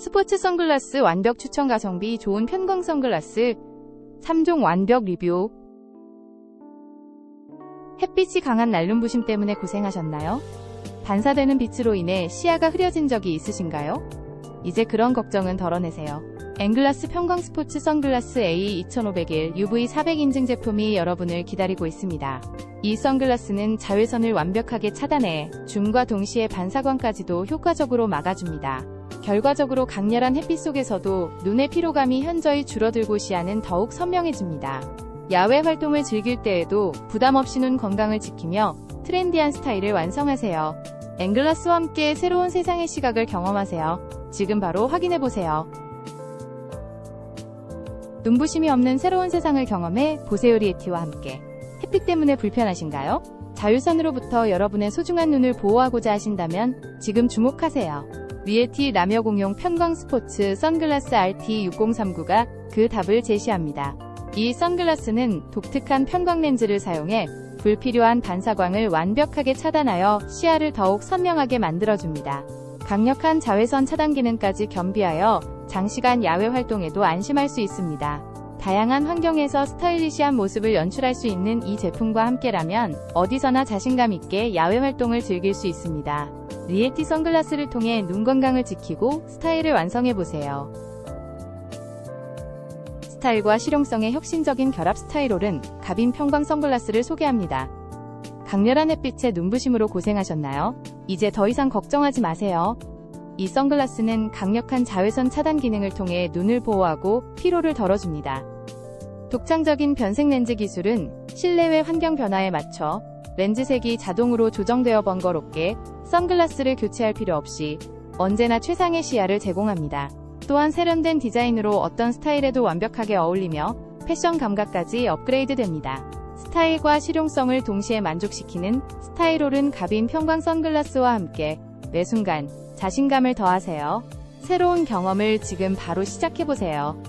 스포츠 선글라스 완벽 추천 가성비 좋은 편광 선글라스 3종 완벽 리뷰 햇빛이 강한 날름 부심 때문에 고생하셨나요? 반사되는 빛으로 인해 시야가 흐려진 적이 있으신가요? 이제 그런 걱정은 덜어내세요. 앵글라스 편광 스포츠 선글라스 A2501 UV 400 인증 제품이 여러분을 기다리고 있습니다. 이 선글라스는 자외선을 완벽하게 차단해 줌과 동시에 반사광까지도 효과적으로 막아줍니다. 결과적으로 강렬한 햇빛 속에서도 눈의 피로감이 현저히 줄어들고 시야는 더욱 선명해집니다. 야외 활동을 즐길 때에도 부담 없이 눈 건강을 지키며 트렌디한 스타일을 완성하세요. 앵글라스와 함께 새로운 세상의 시각을 경험하세요. 지금 바로 확인해보세요. 눈부심이 없는 새로운 세상을 경험해 보세요 리에티와 함께. 햇빛 때문에 불편하신가요? 자외선으로부터 여러분의 소중한 눈을 보호하고자 하신다면 지금 주목하세요. 리에티 남여 공용 편광 스포츠 선글라스 RT6039가 그 답을 제시합니다. 이 선글라스는 독특한 편광 렌즈를 사용해 불필요한 반사광을 완벽하게 차단하여 시야를 더욱 선명하게 만들어줍니다. 강력한 자외선 차단 기능까지 겸비하여 장시간 야외 활동에도 안심할 수 있습니다. 다양한 환경에서 스타일리시한 모습을 연출할 수 있는 이 제품과 함께라면 어디서나 자신감 있게 야외 활동을 즐길 수 있습니다. 리에티 선글라스를 통해 눈 건강을 지키고 스타일을 완성해보세요. 스타일과 실용성의 혁신적인 결합 스타일롤은 가빈 평광 선글라스를 소개합니다. 강렬한 햇빛에 눈부심으로 고생하셨나요? 이제 더 이상 걱정하지 마세요. 이 선글라스는 강력한 자외선 차단 기능을 통해 눈을 보호하고 피로를 덜어줍니다. 독창적인 변색 렌즈 기술은 실내외 환경 변화에 맞춰 렌즈색이 자동으로 조정되어 번거롭게 선글라스를 교체할 필요 없이 언제나 최상의 시야를 제공합니다. 또한 세련된 디자인으로 어떤 스타일에도 완벽하게 어울리며 패션 감각까지 업그레이드 됩니다. 스타일과 실용성을 동시에 만족시키는 스타일올은 가빈 평광 선글라스와 함께 매 순간 자신감을 더하세요. 새로운 경험을 지금 바로 시작해보세요.